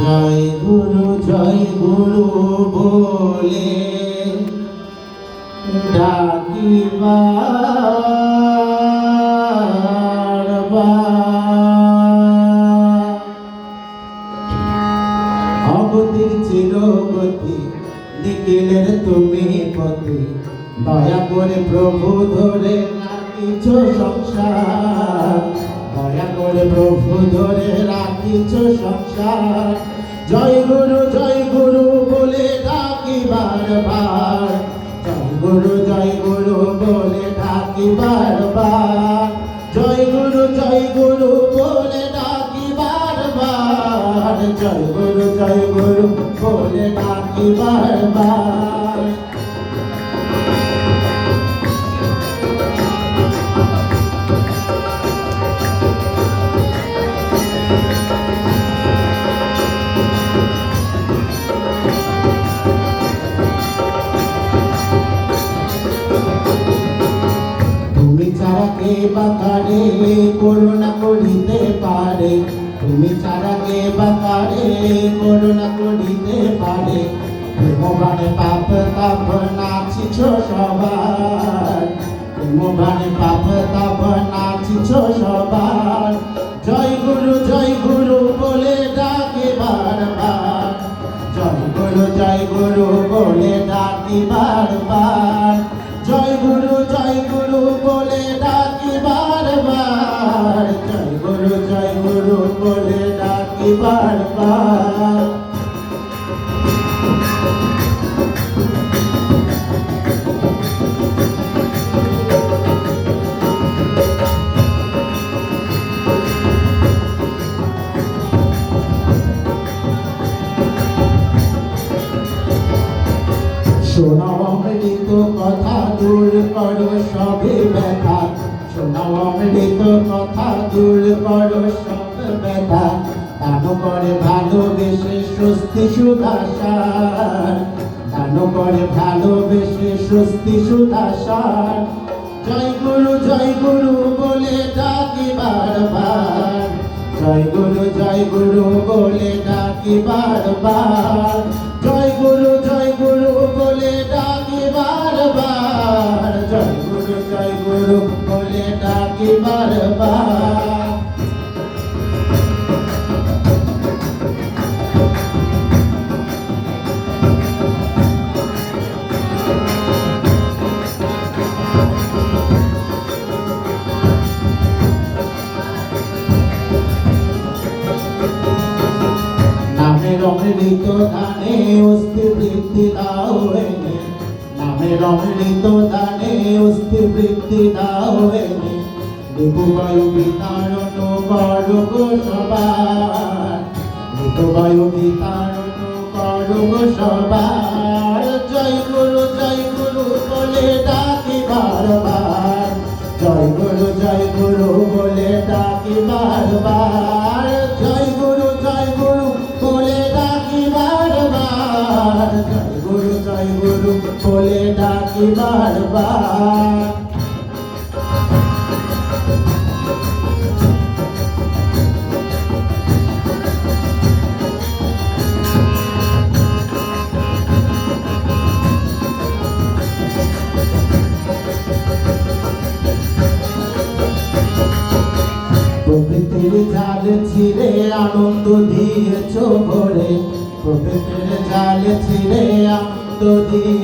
জয় গুরু জয় গুরু বলে ডাকিবার অবধির চিরগতি নিখিলের তুমি পতি। দয়া করে প্রভু ধরে রাখিছ সংসার। দয়া করে প্রভু ধরে রাখিছ সংসার। জয় গুরু জয় গুরু বলে ডাকি বারবার জয় গুরু জয় গুরু বলে ডাকি বারবার জয় গুরু জয় গুরু বলে ডাকি বারবার জয় গুরু জয় গুরু বলে ডাকি বারবার তুমি ছাড়া কে বাকারে করুণা করিতে পারে। তুমি ছাড়া কে বাকারে করুণা করিতে পারে। প্রেমবাণে পাপ তাপ নাচিছ সবার। প্রেমবাণে পাপ তাপ নাচিছ সবার। জয় গুরু জয় গুরু বলে ডাকে বারবার। জয় গুরু জয় গুরু বলে ডাকি বারবার। গুরু জয় গুরু বলে ডাকি বারবার। জয় গুরু জয় গুরু বলে ডাকি বারবার। শোনাও অমৃত কথা দূর করো, সবে ব্যথা। শোনাও অমৃত কথা দূর করো, সব ব্যথা। দান করে ভালোবেসে স্বস্তি সুদাসার দান করে ভালোবেসে স্বস্তি সুদাসার জয় গুরু জয় গুরু বলে ডাকি বারবার। জয় গুরু জয় গুরু বলে ডাকি বারবার। ডাকি বারবার। নামের অমৃত দানে অস্থি বৃদ্ধি দাও নামের অমৃত দানে অস্থি বৃদ্ধি দাও এনে দেবু বিতারণ কর গো সবার। দেবু বিতারণ কর গো সবার। জয় গুরু বলে ডাকি বারবার প্রকৃতির জাল ছিঁড়ে আনন্দ দিয়েছ ভরে। প্রকৃতির জাল ছিঁড়ে আনন্দ দিয়ে